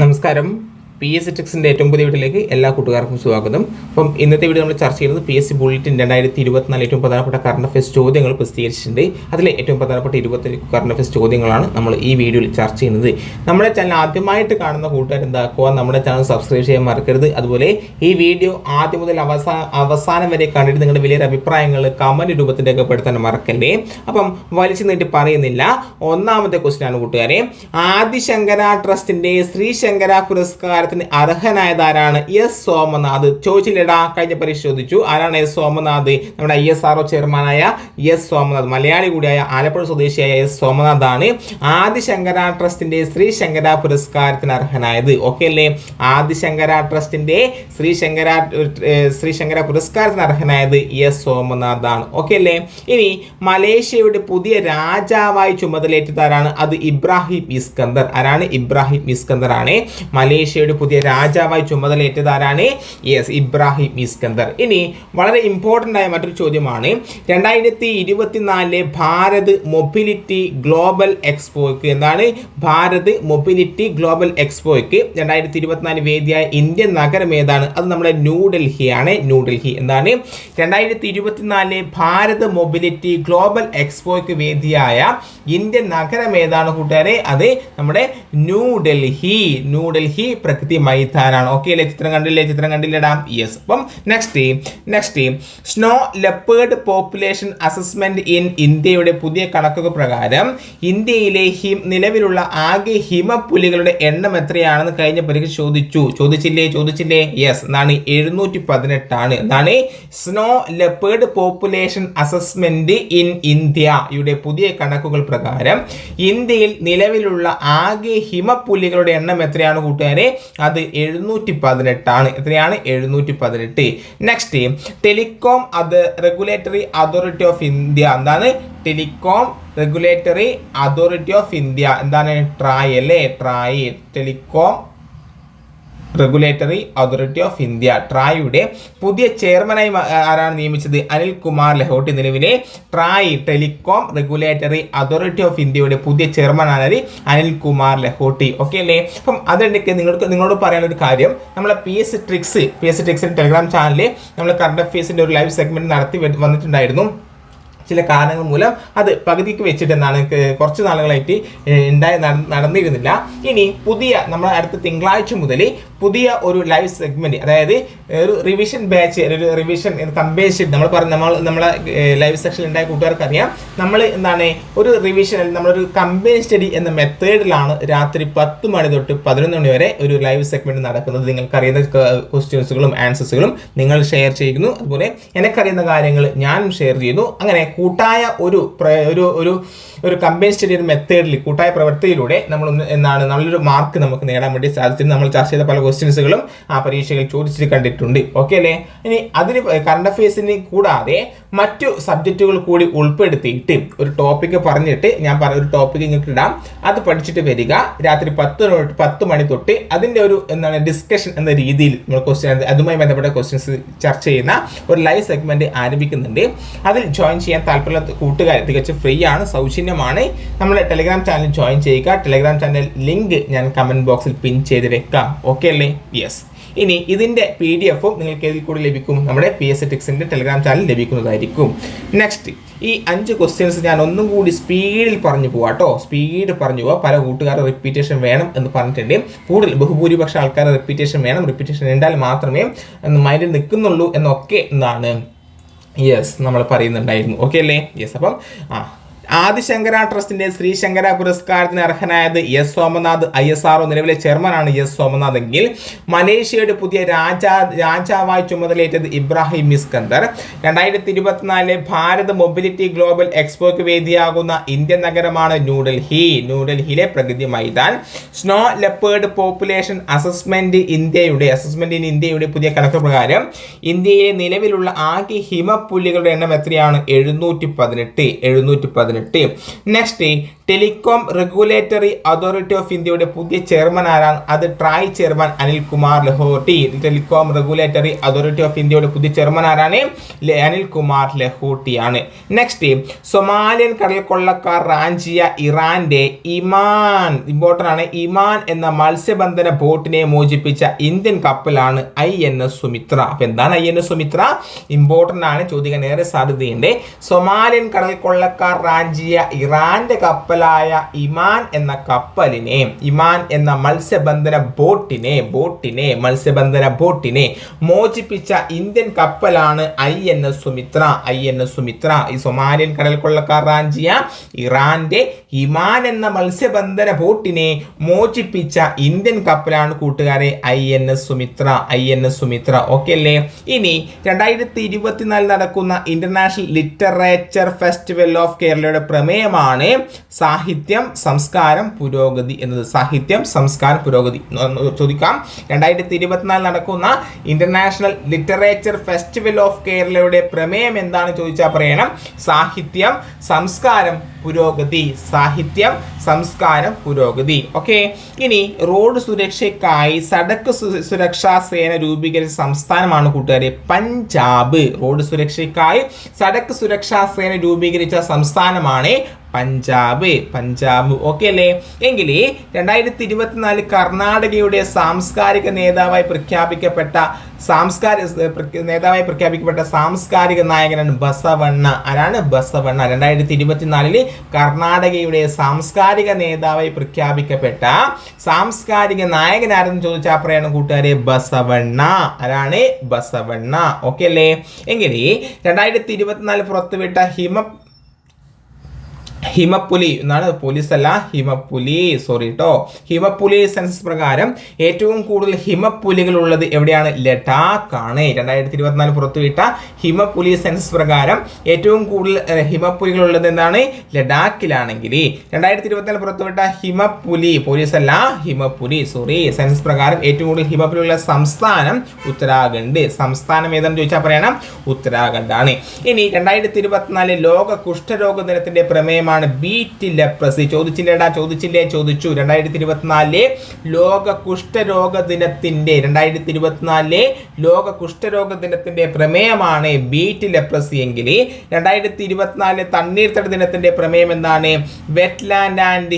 നമസ്കാരം. P S C ടെക്സിന്റെ ഏറ്റവും പുതിയ വീട്ടിലേക്ക് എല്ലാ കൂട്ടുകാർക്കും സ്വാഗതം. അപ്പം ഇന്നത്തെ വീഡിയോ നമ്മൾ ചർച്ച ചെയ്യുന്നത് പി എസ് സി ബുള്ളറ്റിൻ രണ്ടായിരത്തി ഇരുപത്തിനാല് ഏറ്റവും പ്രധാനപ്പെട്ട കറണ്ട് അഫയേഴ്സ് ചോദ്യങ്ങൾ പ്രസിദ്ധീകരിച്ചിട്ടുണ്ട്. അതിലെ ഏറ്റവും പ്രധാനപ്പെട്ട ഇരുപത്തി കറണ്ട് അഫയേഴ്സ് ചോദ്യങ്ങളാണ് നമ്മൾ ഈ വീഡിയോയിൽ ചർച്ച ചെയ്യുന്നത്. നമ്മുടെ ചാനൽ ആദ്യമായിട്ട് കാണുന്ന കൂട്ടുകാർ എന്താക്കുക? നമ്മുടെ ചാനൽ സബ്സ്ക്രൈബ് ചെയ്യാൻ മറക്കരുത്. അതുപോലെ ഈ വീഡിയോ ആദ്യം മുതൽ അവസാന അവസാനം വരെ കണ്ടിട്ട് നിങ്ങളുടെ വലിയൊരു അഭിപ്രായങ്ങൾ കമന്റ് രൂപത്തിൽ രേഖപ്പെടുത്താൻ മറക്കല്ലേ? അപ്പം വലിച്ചു നീട്ടി പറയുന്നില്ല. ഒന്നാമത്തെ ക്വസ്റ്റ്യനാണ് കൂട്ടുകാരെ. ആദിശങ്കര ട്രസ്റ്റിന്റെ ശ്രീ ശങ്കര പുരസ്കാരത്തിന് അർഹനായതാരാണ് എസ് സോമനാഥ്? ചോദിച്ചില്ലടാ കഴിഞ്ഞ പരിശോധിച്ചു. ആരാണ് എസ് സോമനാഥ്? നമ്മുടെ ഐ എസ് ആർ ഒ ചെയർമാനായ എസ് സോമനാഥ് മലയാളി കൂടിയായ ആലപ്പുഴ സ്വദേശിയായ എസ് സോമനാഥ് ആണ് ആദിശങ്കര ട്രസ്റ്റിന്റെ ശ്രീശങ്കര പുരസ്കാരത്തിന് അർഹനായത്. ഓക്കെ അല്ലേ? ആദിശങ്കര ട്രസ്റ്റിന്റെ ശ്രീശങ്കര ശ്രീശങ്കര ശ്രീ ശങ്കര പുരസ്കാരത്തിന് അർഹനായത് എസ് സോമനാഥ് ആണ് ഓക്കെ അല്ലേ? ഇനി മലേഷ്യയുടെ പുതിയ രാജാവായി ചുമതലയേറ്റതാരാണ്? അത് ഇബ്രാഹിം ഇസ്കന്ദർ. ആരാണ്? ഇബ്രാഹിം ഇസ്കന്ദർ ആണ്. മലേഷ്യയുടെ പുതിയ രാജാവായി ചുമതലയേറ്റതാരാണ്? Yes Ibrahim Iskander. ഇനി വളരെ ഇമ്പോർട്ടന്റ് ആയ മറ്റൊരു ചോദ്യമാണ്. രണ്ടായിരത്തി ഇരുപത്തിനാലിലെ ഭാരത് മൊബിലിറ്റി ഗ്ലോബൽ എക്സ്പോയ്ക്ക് എന്താണ്? ഭാരത് മൊബിലിറ്റി ഗ്ലോബൽ എക്സ്പോയ്ക്ക് രണ്ടായിരത്തി ഇരുപത്തിനാല് വേദിയായ ഇന്ത്യൻ നഗരം ഏതാണ്? അത് നമ്മുടെ ന്യൂഡൽഹിയാണ്. ന്യൂഡൽഹി എന്താണ്? രണ്ടായിരത്തി ഇരുപത്തിനാലിലെ ഭാരത് മൊബിലിറ്റി ഗ്ലോബൽ എക്സ്പോയ്ക്ക് വേദിയായ ഇന്ത്യൻ നഗരം ഏതാണ് കൂട്ടുകാരെ? അത് നമ്മുടെ ന്യൂഡൽഹി. ന്യൂഡൽഹി പ്രകൃതി മൈതാനാണ്. ഓക്കെ അല്ലേ? ചിത്രം കണ്ടില്ലേ? ചിത്രം കണ്ടില്ലടാ? യെസ് അപ്പം next next snow leopard population assessment in ഇന്ത്യയുടെ പുതിയ കണക്കുകൾ പ്രകാരം ഇന്ത്യയിലെ ഹിം നിലവിലുള്ള ആകെ ഹിമപ്പുലികളുടെ എണ്ണം എത്രയാണെന്ന് കഴിഞ്ഞ പരീക്ഷ ചോദിച്ചു. ചോദിച്ചില്ലേ? ചോദിച്ചില്ലേ? യെസ് എന്നാണ് എഴുന്നൂറ്റി പതിനെട്ടാണ് എന്നാണ് snow leopard population assessment in ഇന്ത്യയുടെ പുതിയ കണക്കുകൾ പ്രകാരം ഇന്ത്യയിൽ നിലവിലുള്ള ആകെ ഹിമപ്പുലികളുടെ എണ്ണം എത്രയാണ് കൂട്ടുകാരെ? അത് എഴുന്നൂറ്റി പതിനെട്ടാണ് എത്രയാണ്? എഴുന്നൂറ്റി പതിനെട്ട് നെക്സ്റ്റ് ടെലികോം അത് റെഗുലേറ്ററി അതോറിറ്റി ഓഫ് ഇന്ത്യ എന്താണ്? Telecom regulatory authority of India എന്താണ്? ട്രായ് അല്ലേ? TRAI. Telecom regulatory authority of India ട്രായുടെ പുതിയ ചെയർമാനായി ആരാണ് നിയമിച്ചത്? അനിൽ കുമാർ ലഹോട്ടി നിലവിലെ TRAI telecom regulatory authority of ഇന്ത്യയുടെ പുതിയ ചെയർമാനാണ് അനിൽ കുമാർ ലഹോട്ടി. ഓക്കെ അല്ലേ? അപ്പം അതിനിടയ്ക്ക് നിങ്ങൾക്ക് നിങ്ങളോട് പറയാനൊരു കാര്യം നമ്മളെ P S tricks P S ട്രിക്സിന്റെ Telegram ചാനലിൽ നമ്മൾ കറണ്ട് അഫയേഴ്സിന്റെ ഒരു ലൈവ് സെഗ്മെന്റ് നടത്തി വന്നിട്ടുണ്ടായിരുന്നു. ചില കാരണങ്ങൾ മൂലം അത് പകുതിക്ക് വെച്ചിട്ട് എന്താണ് ക- കുറച്ച് നാളുകളായിട്ട് ഉണ്ടായി നടന്നിരുന്നില്ല. ഇനി പുതിയ നമ്മൾ അടുത്ത തിങ്കളാഴ്ച മുതൽ പുതിയ ഒരു ലൈവ് സെഗ്മെന്റ് അതായത് ഒരു റിവിഷൻ ബാച്ച് ഒരു റിവിഷൻ കമ്പേഷൻ നമ്മൾ പറഞ്ഞ നമ്മൾ നമ്മളെ ലൈവ് സെക്ഷനിൽ ഉണ്ടായ കൂട്ടുകാർക്ക് അറിയാം നമ്മൾ എന്താണ് ഒരു റിവിഷൻ നമ്മളൊരു കമ്പയർ സ്റ്റഡി എന്ന മെത്തേഡിലാണ് രാത്രി പത്ത് മണി തൊട്ട് പതിനൊന്ന് മണി വരെ ഒരു ലൈവ് സെഗ്മെന്റ് നടക്കുന്നത്. നിങ്ങൾക്ക് അറിയുന്ന ക്വസ്റ്റ്യൻസുകളും ആൻസേഴ്സുകളും നിങ്ങൾ ഷെയർ ചെയ്യുന്നു. അതുപോലെ എനിക്കറിയുന്ന കാര്യങ്ങൾ ഞാനും ഷെയർ ചെയ്യുന്നു. അങ്ങനെ കൂട്ടായ ഒരു ഒരു ഒരു ഒരു കമ്പയർ സ്റ്റഡി മെത്തേഡിൽ കൂട്ടായ പ്രവൃത്തിയിലൂടെ നമ്മൾ എന്താണ് നല്ലൊരു മാർക്ക് നമുക്ക് നേടാൻ വേണ്ടി സാധിച്ചിട്ട് നമ്മൾ ചർച്ച ചെയ്ത പല ക്വസ്റ്റ്യൻസുകളും ആ പരീക്ഷകൾ ചോദിച്ചിട്ട് കണ്ടിട്ടുണ്ട്. ഓക്കെ അല്ലേ? ഇനി അതിന് കറണ്ട് അഫയേഴ്സിന് കൂടാതെ മറ്റു സബ്ജക്റ്റുകൾ കൂടി ഉൾപ്പെടുത്തിയിട്ട് ഒരു ടോപ്പിക് പറഞ്ഞിട്ട് ഞാൻ പറഞ്ഞ ഒരു ടോപ്പിക് ഇങ്ങോട്ട് ഇടാം. അത് പഠിച്ചിട്ട് വരിക. രാത്രി പത്ത് പത്ത് മണി തൊട്ട് അതിന്റെ ഒരു എന്താണ് ഡിസ്കഷൻ എന്ന രീതിയിൽ നമ്മൾ ക്വസ്റ്റ്യൻ അതുമായി ബന്ധപ്പെട്ട ക്വസ്റ്റ്യൻസ് ചർച്ച ചെയ്യുന്ന ഒരു ലൈവ് സെഗ്മെന്റ് ആരംഭിക്കുന്നുണ്ട്. അതിൽ ജോയിൻ ചെയ്യാൻ താല്പര്യമുള്ള കൂട്ടുകാർ തികച്ചും ഫ്രീ ആണ് സൗജന്യമാണ്. നമ്മുടെ ടെലിഗ്രാം ചാനൽ ജോയിൻ ചെയ്യുക. ടെലിഗ്രാം ചാനൽ ലിങ്ക് ഞാൻ കമന്റ് ബോക്സിൽ പിൻ ചെയ്ത് വെക്കാം ഓക്കെ അല്ലേ? യെസ് ഇനി ഇതിന്റെ പി ഡി എഫും നിങ്ങൾക്ക് ഇതിൽ കൂടി ലഭിക്കും? നമ്മുടെ പി എസ് ടെലിഗ്രാം ചാനൽ ലഭിക്കുന്നതായിരിക്കും. നെക്സ്റ്റ് ഈ അഞ്ച് ക്വസ്റ്റ്യൻസ് ഞാൻ ഒന്നും കൂടി സ്പീഡിൽ പറഞ്ഞു പോവാം കേട്ടോ സ്പീഡ് പറഞ്ഞു പോവാം. പല കൂട്ടുകാർ റിപ്പീറ്റേഷൻ വേണം എന്ന് പറഞ്ഞിട്ടുണ്ട്. കൂടുതൽ ബഹുഭൂരിപക്ഷ ആൾക്കാർ റിപ്പീറ്റേഷൻ വേണം. റിപ്പീറ്റേഷൻ ഉണ്ടാൽ മാത്രമേ മൈൻഡിൽ നിൽക്കുന്നുള്ളൂ എന്നൊക്കെ എന്താണ്? യെസ് നമ്മൾ പറയുന്നുണ്ടായിരുന്നു. ഓക്കെ അല്ലേ? യെസ് അപ്പം ആ ആദിശങ്കര ട്രസ്റ്റിന്റെ ശ്രീ ശങ്കര പുരസ്കാരത്തിന് അർഹനായത് S Somanath I S R O നിലവിലെ ചെയർമാനാണ് എസ് സോമനാഥ്. എങ്കിൽ മലേഷ്യയുടെ പുതിയ രാജാ രാജാവായി ചുമതലയേറ്റത് ഇബ്രാഹിം ഇസ്കന്ദർ. രണ്ടായിരത്തി ഇരുപത്തിനാലിലെ ഭാരത് മൊബിലിറ്റി ഗ്ലോബൽ എക്സ്പോയ്ക്ക് വേദിയാകുന്ന ഇന്ത്യൻ നഗരമാണ് ന്യൂഡൽഹി. ന്യൂഡൽഹിയിലെ Pragati Maidan. Snow leopard population assessment ഇന്ത്യയുടെ അസസ്മെന്റ് ഇൻ ഇന്ത്യയുടെ പുതിയ കണക്ക് പ്രകാരം ഇന്ത്യയിലെ നിലവിലുള്ള ആകെ ഹിമപ്പുല്ലികളുടെ എണ്ണം എത്രയാണ്? എഴുന്നൂറ്റി പതിനെട്ട് എഴുന്നൂറ്റി പതിനെട്ട് എട്ട് next telecom regulatory authority of ഇന്ത്യയുടെ പുതിയ ചെയർമാൻ ആരാണ്? അത് TRAI chairman Anilkumar Lahoti. Telecom regulatory authority of ഇന്ത്യയുടെ പുതിയ ചെയർമാൻ ആരാണ്? അനിൽ അനിൽകുമാർ ലഹോട്ടിയാണ്. നെക്സ്റ്റ് സൊമാലിയൻ കടൽ കൊള്ളക്കാർ റാഞ്ചിയ ഇറാന്റെ ഇമാൻ ഇമ്പോർട്ടന്റ് ആണ്. ഇമാൻ എന്ന മത്സ്യബന്ധന ബോട്ടിനെ മോചിപ്പിച്ച ഇന്ത്യൻ കപ്പലാണ് ഐ എൻ എസ് സുമിത്ര. അപ്പൊ എന്താണ് I N S Sumitra? Important ആണ് ചോദിക്കാൻ ഏറെ സാധ്യതയുണ്ട്. സൊമാലിയൻ കടൽ കൊള്ളക്കാർ റാഞ്ചിയ ഇറാന്റെ കപ്പലായ ഇമാൻ എന്ന കപ്പലിനെ ഇമാൻ എന്ന മത്സ്യബന്ധന ബോട്ടിനെ ബോട്ടിനെ മത്സ്യബന്ധന ബോട്ടിനെ മോചിപ്പിച്ച Indian കപ്പലാണ് I N S Sumitra. I N S Sumitra ഈ സൊമാലിയൻ കടൽ കൊള്ളക്കാർ റാഞ്ചിയ ഇറാന്റെ ഇമാൻ എന്ന മത്സ്യബന്ധന ബോട്ടിനെ മോചിപ്പിച്ച ഇന്ത്യൻ കപ്പലാണ് കൂട്ടുകാരെ I N S Sumitra I N S Sumitra. Okay അല്ലേ ഇനി രണ്ടായിരത്തി ഇരുപത്തിനാലിൽ നടക്കുന്ന ഇന്റർനാഷണൽ ലിറ്ററേച്ചർ ഫെസ്റ്റിവൽ ഓഫ് കേരളയുടെ പ്രമേയമാണ് സാഹിത്യം സംസ്കാരം പുരോഗതി എന്നത്. സാഹിത്യം സംസ്കാരം പുരോഗതി ചോദിക്കാം. രണ്ടായിരത്തി ഇരുപത്തിനാലിൽ നടക്കുന്ന ഇന്റർനാഷണൽ ലിറ്ററേച്ചർ ഫെസ്റ്റിവൽ ഓഫ് കേരളയുടെ പ്രമേയം എന്താണ് ചോദിച്ചാൽ പറയണം. സാഹിത്യം സംസ്കാരം പുരോഗതി. സാഹിത്യം സംസ്കാരം പുരോഗതി. ഓക്കെ ഇനി റോഡ് സുരക്ഷയ്ക്കായി സടക്ക് സുരക്ഷാ സേന രൂപീകരിച്ച സംസ്ഥാനമാണ് കൂട്ടുകാരെ പഞ്ചാബ്. റോഡ് സുരക്ഷയ്ക്കായി സടക്ക് സുരക്ഷാ സേന രൂപീകരിച്ച സംസ്ഥാനമാണ് പഞ്ചാബ് പഞ്ചാബ്. ഓക്കെ അല്ലേ? എങ്കിൽ രണ്ടായിരത്തി ഇരുപത്തിനാല് കർണാടകയുടെ സാംസ്കാരിക നേതാവായി പ്രഖ്യാപിക്കപ്പെട്ട സാംസ്കാരിക നേതാവായി പ്രഖ്യാപിക്കപ്പെട്ട സാംസ്കാരിക നായകനാണ് ബസവണ്ണ. ആരാണ്? ബസവണ്ണ. രണ്ടായിരത്തി ഇരുപത്തിനാലിൽ കർണാടകയുടെ സാംസ്കാരിക നേതാവായി പ്രഖ്യാപിക്കപ്പെട്ട സാംസ്കാരിക നായകൻ ആരെന്ന് ചോദിച്ചാൽ പറയാണ് കൂട്ടുകാരെ ബസവണ്ണ. ആരാണ്? ബസവണ്ണ. ഓക്കെ അല്ലേ? എങ്കിൽ രണ്ടായിരത്തി ഇരുപത്തിനാല് പുറത്തുവിട്ട ഹിമ ഹിമപ്പുലി എന്നാണ് പോലീസ് അല്ല ഹിമപ്പുലി സോറി കേട്ടോ ഹിമപ്പുലി സെൻസസ് പ്രകാരം ഏറ്റവും കൂടുതൽ ഹിമപ്പുലികൾ ഉള്ളത് എവിടെയാണ്? ലഡാക്ക് ആണ് രണ്ടായിരത്തി ഇരുപത്തിനാല് പുറത്തുവിട്ട ഹിമപ്പുലി സെൻസസ് പ്രകാരം ഏറ്റവും കൂടുതൽ ഹിമപ്പുലികൾ ഉള്ളത് എന്താണ്? ലഡാക്കിലാണെങ്കിൽ. രണ്ടായിരത്തി ഇരുപത്തിനാല് പുറത്തുവിട്ട ഹിമപ്പുലി പോലീസ് അല്ല ഹിമപ്പുലി സോറി സെൻസസ് പ്രകാരം ഏറ്റവും കൂടുതൽ ഹിമപ്പുലിയുള്ള സംസ്ഥാനം ഉത്തരാഖണ്ഡ്. സംസ്ഥാനം ഏതാണെന്ന് ചോദിച്ചാൽ പറയണം? ഉത്തരാഖണ്ഡ് ആണ് ഇനി രണ്ടായിരത്തി ഇരുപത്തിനാല് ലോക കുഷ്ഠരോഗ ദിനത്തിന്റെ പ്രമേയമാണ് ബീറ്റ് ലെപ്രസി ചോദിച്ചില്ലേടാ ചോദിച്ചില്ലേ? ചോദിച്ചു. രണ്ടായിരത്തി ഇരുപത്തിനാലിലെ ലോക കുഷ്ഠരോഗ ദിനത്തിന്റെ രണ്ടായിരത്തി ഇരുപത്തിനാലിലെ ലോക കുഷ്ഠരോഗ ദിനത്തിന്റെ പ്രമേയമാണ് ബീറ്റ് ലെപ്രസി എങ്കിൽ രണ്ടായിരത്തി ഇരുപത്തിനാലിലെ തണ്ണീർത്തട ദിനത്തിന്റെ പ്രമേയം എന്താണ്? Wetland and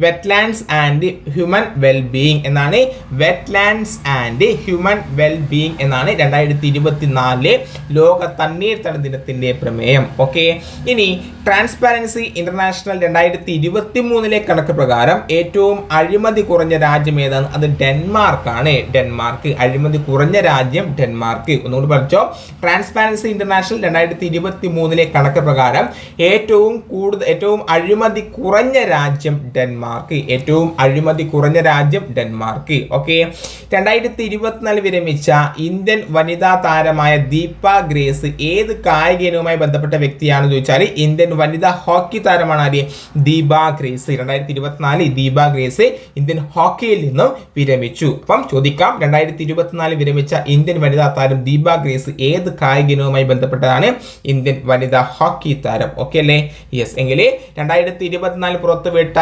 wetlands and human wellbeing എന്നാണ്. വെറ്റ്ലാൻഡ്സ് ആൻഡ് ഹ്യൂമൻ വെൽബീയിങ് എന്നാണ് രണ്ടായിരത്തി ഇരുപത്തിനാലിലെ ലോക തണ്ണീർത്തട ദിനത്തിന്റെ പ്രമേയം. ഓക്കെ? ഇനി ട്രാൻസ്പാരൻസി ഇന്റർനാഷണൽ രണ്ടായിരത്തി ഇരുപത്തി മൂന്നിലെ കണക്ക് പ്രകാരം ഏറ്റവും അഴിമതി കുറഞ്ഞ രാജ്യം ഏതാണ്? അത് ഡെൻമാർക്ക് ആണ് ഡെൻമാർക്ക് അഴിമതി കുറഞ്ഞ രാജ്യം ഡെൻമാർക്ക്. ഒന്നുകൂടി പറഞ്ഞോ ട്രാൻസ്പാരൻസി ഇന്റർനാഷണൽ രണ്ടായിരത്തി ഇരുപത്തി മൂന്നിലെ കണക്ക് പ്രകാരം ഏറ്റവും കൂടുതൽ ഏറ്റവും അഴിമതി കുറഞ്ഞ രാജ്യം ഡെൻമാർക്ക്. ഏറ്റവും അഴിമതി കുറഞ്ഞ രാജ്യം ഡെൻമാർക്ക്. ഓക്കെ? രണ്ടായിരത്തി ഇരുപത്തിനാല് വിരമിച്ച ഇന്ത്യൻ വനിതാ താരമായ ദീപ ഗ്രേസ് ഏത് കായിക ഇനവുമായി ബന്ധപ്പെട്ട വ്യക്തിയാണെന്ന് ചോദിച്ചാൽ ഇന്ത്യൻ വനിതാ ഹോക്കി താരമാണ് ആര് ദീപ ഗ്രേസ് രണ്ടായിരത്തി ഇരുപത്തിനാല് ദീപ ഗ്രേസ് ഇന്ത്യൻ ഹോക്കിയിൽ നിന്നും വിരമിച്ചു അപ്പം ചോദിക്കാം രണ്ടായിരത്തി ഇരുപത്തിനാല് വിരമിച്ച ഇന്ത്യൻ വനിതാ താരം ദീപ ഗ്രേസ് ഏത് കായിക ഇനവുമായി ബന്ധപ്പെട്ടതാണ് ഇന്ത്യൻ വനിതാ ഹോക്കി താരം ഓക്കെ അല്ലേ യെസ് എങ്കിൽ രണ്ടായിരത്തി ഇരുപത്തിനാല് പുറത്തുവിട്ട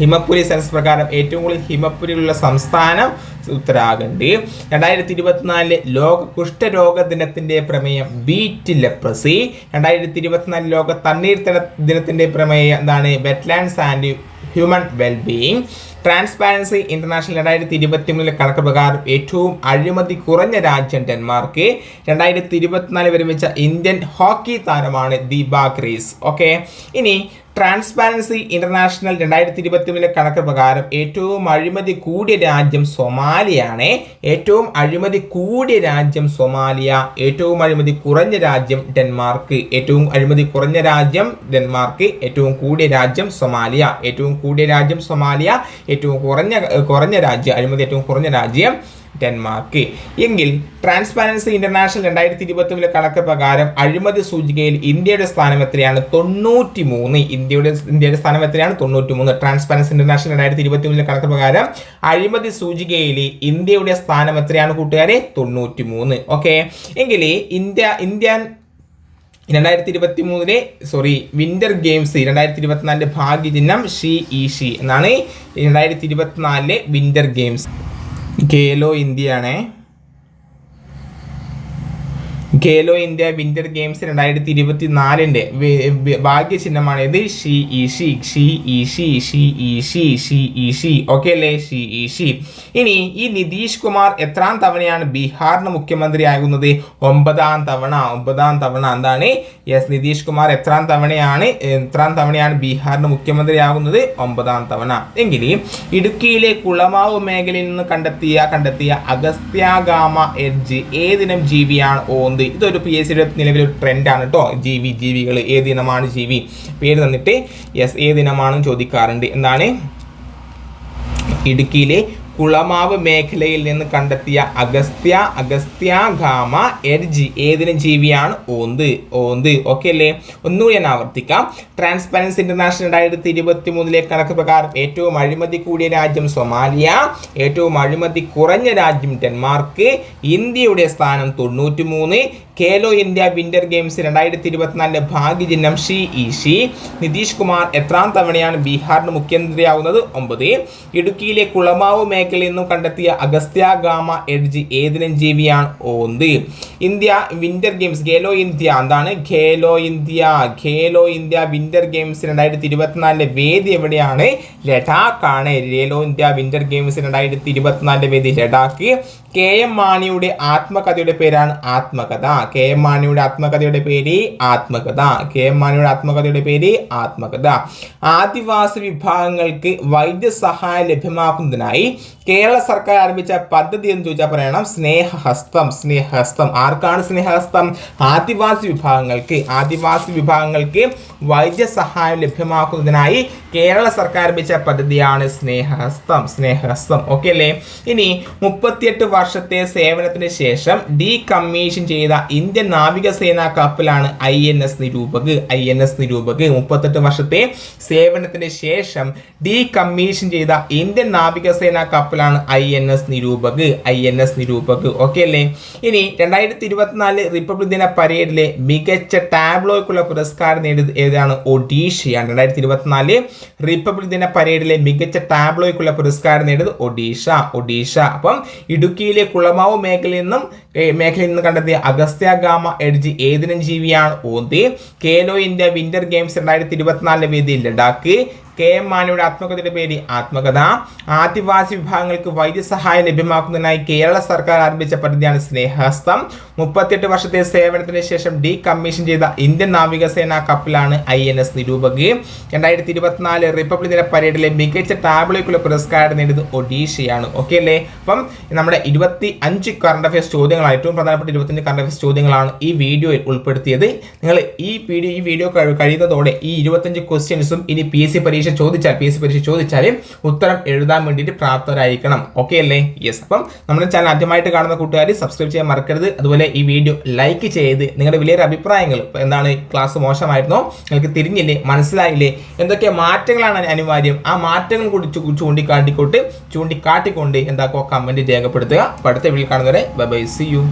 ഹിമപ്പുരി സെൻസ് പ്രകാരം ഏറ്റവും കൂടുതൽ ഹിമപ്പുരിയുള്ള സംസ്ഥാനം ഉത്തരാഖണ്ഡ്. രണ്ടായിരത്തി ഇരുപത്തിനാലിലെ ലോക കുഷ്ഠരോഗ ദിനത്തിന്റെ പ്രമേയം ബീറ്റ് ലെപ്രസി. രണ്ടായിരത്തി ഇരുപത്തിനാല് ലോക തണ്ണീർത്തട ദിനത്തിന്റെ പ്രമേയം എന്താണ്? Wetlands and human wellbeing. Transparency international രണ്ടായിരത്തി ഇരുപത്തി മൂന്നിലെ കണക്ക് പ്രകാരം ഏറ്റവും അഴിമതി കുറഞ്ഞ രാജ്യം ഡെൻമാർക്ക്. രണ്ടായിരത്തി ഇരുപത്തിനാല് വിരമിച്ച ഇന്ത്യൻ ഹോക്കി താരമാണ് ദീപ ഗ്രേസ്. ഓക്കെ? ഇനി ട്രാൻസ്പാരൻസി ഇന്റർനാഷണൽ രണ്ടായിരത്തി ഇരുപത്തി മൂന്നിലെ കണക്ക് പ്രകാരം ഏറ്റവും അഴിമതി കൂടിയ രാജ്യം സൊമാലിയാണ്. ഏറ്റവും അഴിമതി കൂടിയ രാജ്യം സൊമാലിയ. ഏറ്റവും അഴിമതി കുറഞ്ഞ രാജ്യം ഡെൻമാർക്ക്. ഏറ്റവും അഴിമതി കുറഞ്ഞ രാജ്യം ഡെൻമാർക്ക്. ഏറ്റവും കൂടിയ രാജ്യം സൊമാലിയ. ഏറ്റവും കൂടിയ രാജ്യം സൊമാലിയ. ഏറ്റവും കുറഞ്ഞ കുറഞ്ഞ രാജ്യം അഴിമതി ഏറ്റവും കുറഞ്ഞ രാജ്യം ഡെൻമാർക്ക്. എങ്കിൽ ട്രാൻസ്പാരൻസി ഇന്റർനാഷണൽ രണ്ടായിരത്തി ഇരുപത്തി കണക്ക് പ്രകാരം അഴിമതി സൂചികയിൽ ഇന്ത്യയുടെ സ്ഥാനം എത്രയാണ്? തൊണ്ണൂറ്റി മൂന്ന് ഇന്ത്യയുടെ ഇന്ത്യയുടെ സ്ഥാനം എത്രയാണ്? തൊണ്ണൂറ്റി മൂന്ന് ട്രാൻസ്പാരൻസി ഇന്റർനാഷണൽ രണ്ടായിരത്തി ഇരുപത്തി മൂന്നിലെ കണക്ക് പ്രകാരം അഴിമതി സൂചികയിൽ ഇന്ത്യയുടെ സ്ഥാനം എത്രയാണ് കൂട്ടുകാരെ? തൊണ്ണൂറ്റി മൂന്ന് ഓക്കെ? എങ്കിൽ ഇന്ത്യ ഇന്ത്യൻ രണ്ടായിരത്തി ഇരുപത്തി മൂന്നിലെ സോറി വിന്റർ ഗെയിംസ് രണ്ടായിരത്തി ഇരുപത്തിനാലിന്റെ ഭാഗ്യചിഹ്നം ഷി ഇ ഷി എന്നാണ്. രണ്ടായിരത്തി ഇരുപത്തിനാലിലെ വിന്റർ ഗെയിംസ്. ഖേലോ ഇന്ത്യയാണേ. ഖേലോ ഇന്ത്യ വിന്റർ ഗെയിംസ് രണ്ടായിരത്തി ഇരുപത്തി നാലിന്റെ ഭാഗ്യചിഹ്നമാണ്. ഇത് ഷി ഇ Xi Xi Xi Xi Xi Xi okay അല്ലേ? ഷി ഇനി ഈ നിതീഷ് കുമാർ എത്രാം തവണയാണ് ബീഹാറിന് മുഖ്യമന്ത്രിയാകുന്നത് ഒമ്പതാം തവണ ഒമ്പതാം തവണ. എന്താണ്? യെസ് നിതീഷ് കുമാർ എത്രാം തവണയാണ് എത്രാം തവണയാണ് ബീഹാറിന് മുഖ്യമന്ത്രിയാകുന്നത് ഒമ്പതാം തവണ. എങ്കിലും ഇടുക്കിയിലെ കുളമാവ് മേഖലയിൽ നിന്ന് കണ്ടെത്തിയ കണ്ടെത്തിയ അഗസ്ത്യാഗാമ എഡ്ജ് ഏതിനം ജീവിയാണ്? ഓന്ത് ഇതൊരു പി എസ് സിയുടെ നിലവിലൊരു ട്രെൻഡാണ് കേട്ടോ ജീവി ജീവികൾ ഏതിനമാണ് ജീവി പേര് തന്നിട്ട് യെസ് ദിനമാണെന്ന് ചോദിക്കാറുണ്ട്. എന്താണ്? ഇടുക്കിയിലെ കുളമാവ് മേഖലയിൽ നിന്ന് കണ്ടെത്തിയ അഗസ്ത്യ അഗസ്ത്യാഗാമ എർജി ഏതിന് ജീവിയാണ്? ഓന്ത് ഓന്ത്. ഓക്കെ അല്ലേ? ഒന്നുകൂടി ഞാൻ ആവർത്തിക്കാം. ട്രാൻസ്പെറൻസി ഇന്റർനാഷണൽ രണ്ടായിരത്തി ഇരുപത്തി മൂന്നിലെ കണക്ക് പ്രകാരം ഏറ്റവും അഴിമതി കൂടിയ രാജ്യം സൊമാലിയ ഏറ്റവും അഴിമതി കുറഞ്ഞ രാജ്യം ഡെൻമാർക്ക് ഇന്ത്യയുടെ സ്ഥാനം തൊണ്ണൂറ്റി മൂന്ന് ഖേലോ ഇന്ത്യ വിന്റർ ഗെയിംസ് രണ്ടായിരത്തി ഇരുപത്തിനാലിലെ ഭാഗ്യചിഹ്നം ഷി ഇ ഷി. നിതീഷ് കുമാർ എത്രാം തവണയാണ് ബീഹാറിന് മുഖ്യമന്ത്രിയാവുന്നത്? ഒമ്പത്. ഇടുക്കിയിലെ കുളമാവ് മേഖലയിൽ നിന്നും കണ്ടെത്തിയ അഗസ്ത്യ ഗാമ എഡ്ജ് ഏതിനും ജീവിയാണ്? ഓന്ത്. India winter games Khelo India. എന്താണ്? Khelo India. Khelo India winter games രണ്ടായിരത്തി ഇരുപത്തിനാലിന്റെ വേദി എവിടെയാണ്? ലഡാക്കാണ്. ഖേലോ ഇന്ത്യ വിന്റർ ഗെയിംസ് രണ്ടായിരത്തി ഇരുപത്തിനാലിന്റെ വേദി ലഡാക്ക്. കെ എം മാണിയുടെ ആത്മകഥയുടെ പേരാണ് ആത്മകഥ. കെ എം മാണിയുടെ ആത്മകഥയുടെ പേര് ആത്മകഥ. കെ എം മാണിയുടെ ആത്മകഥയുടെ പേര് ആത്മകഥ. ആദിവാസി വിഭാഗങ്ങൾക്ക് വൈദ്യസഹായം ലഭ്യമാക്കുന്നതിനായി കേരള സർക്കാർ ആരംഭിച്ച പദ്ധതി എന്ന് ചോദിച്ചാൽ പറയണം സ്നേഹഹസ്തം. സ്നേഹഹസ്തം. ആർക്കാണ് സ്നേഹഹസ്തം? ആദിവാസി വിഭാഗങ്ങൾക്ക്. ആദിവാസി വിഭാഗങ്ങൾക്ക് വൈദ്യസഹായം ലഭ്യമാക്കുന്നതിനായി കേരള സർക്കാർ ആരംഭിച്ച പദ്ധതിയാണ് സ്നേഹഹസ്തം. സ്നേഹഹസ്തം. ഓക്കെ അല്ലേ? ഇനി മുപ്പത്തിയെട്ട് വർഷത്തെ സേവനത്തിന് ശേഷം ഡീ കമ്മീഷൻ ചെയ്ത ഇന്ത്യൻ നാവികസേന കപ്പലാണ് I N S Nirupak. I N S Nirupak മുപ്പത്തെട്ട് വർഷത്തെ സേവനത്തിന് ശേഷം ഡീ കമ്മീഷൻ ചെയ്ത ഇന്ത്യൻ നാവികസേന കപ്പലാണ് I N S Nirupak. I N S Nirupak okay അല്ലേ? ഇനി രണ്ടായിരത്തി ഇരുപത്തിനാല് റിപ്പബ്ലിക് ദിന പരേഡിലെ മികച്ച ടാബ്ലോയ്ക്കുള്ള പുരസ്കാരം നേടിയത് ഏതാണ്? ഒഡീഷയാണ്. രണ്ടായിരത്തി ഇരുപത്തിനാല് റിപ്പബ്ലിക് ദിന പരേഡിലെ മികച്ച ടാബ്ലോയ്ക്കുള്ള പുരസ്കാരം നേടിയത് ഒഡീഷ. ഒഡീഷ. അപ്പം ഇടുക്കിയിലെ കുളമാവ് മേഖലയിൽ നിന്നും മേഖലയിൽ നിന്ന് കണ്ടെത്തിയ അഗസ്ത്യ ഗാമ എഡ്ജി ഏതിനും ജീവിയാണ്. ഓന്തി കേലോ ഇന്ത്യ വിന്റർ ഗെയിംസ് രണ്ടായിരത്തി ഇരുപത്തിനാലിലെ വേദിയിൽ ലഡാക്ക് കെ എം മാണിയുടെ ആത്മകഥയുടെ പേര് ആത്മകഥ. ആദിവാസി വിഭാഗങ്ങൾക്ക് വൈദ്യസഹായം ലഭ്യമാക്കുന്നതിനായി കേരള സർക്കാർ ആരംഭിച്ച പദ്ധതിയാണ് സ്നേഹഹസ്തം. മുപ്പത്തിയെട്ട് വർഷത്തെ സേവനത്തിന് ശേഷം ഡി കമ്മീഷൻ ചെയ്ത ഇന്ത്യൻ നാവികസേന കപ്പലാണ് ഐ എൻ എസ് നിരൂപക്. രണ്ടായിരത്തി ഇരുപത്തിനാല് റിപ്പബ്ലിക് ദിന പരേഡിലെ മികച്ച ടാബ്ലോയ്ക്കുള്ള പുരസ്കാരം നേടിയത് ഒഡീഷയാണ്. ഓക്കെ അല്ലേ? അപ്പം നമ്മുടെ ഇരുപത്തി അഞ്ച് കറണ്ട് അഫയേഴ്സ് ചോദ്യങ്ങൾ ഏറ്റവും പ്രധാനപ്പെട്ട ഇരുപത്തഞ്ച് കറണ്ട് അഫയേഴ്സ് ചോദ്യങ്ങളാണ് ഈ വീഡിയോയിൽ ഉൾപ്പെടുത്തിയത്. നിങ്ങൾ ഈ വീഡിയോ ഈ വീഡിയോ കഴിയുന്നതോടെ ഈ ഇരുപത്തഞ്ച് ക്വസ്റ്റ്യൻസും ഇനി പി എസ് സി പരീക്ഷ ചോദിച്ചാൽ പി എസ് സി പരീക്ഷ ചോദിച്ചാൽ ഉത്തരം എഴുതാൻ വേണ്ടിയിട്ട് പ്രാപ്തരായിരിക്കണം. ഓക്കെ അല്ലേ? യെസ് അപ്പം നമ്മുടെ ചാനൽ ആദ്യമായിട്ട് കാണുന്ന കൂട്ടുകാർ സബ്സ്ക്രൈബ് ചെയ്യാൻ മറക്കരുത്. അതുപോലെ ഈ വീഡിയോ ലൈക്ക് ചെയ്ത് നിങ്ങളുടെ വലിയൊരു അഭിപ്രായങ്ങൾ എന്താണ് ക്ലാസ് മോശമായിരുന്നോ? നിങ്ങൾക്ക് തിരിഞ്ഞില്ലേ? മനസ്സിലായില്ലേ? എന്തൊക്കെ മാറ്റങ്ങളാണ് അനിവാര്യം? ആ മാറ്റങ്ങൾ കൂടി ചൂണ്ടിക്കാട്ടിക്കോട്ട് ചൂണ്ടിക്കാട്ടിക്കൊണ്ട് എന്താക്കുക കമന്റ് രേഖപ്പെടുത്തുക. അടുത്ത വീട്ടിൽ കാണുന്നവരെ ബൈ ബൈ സി യു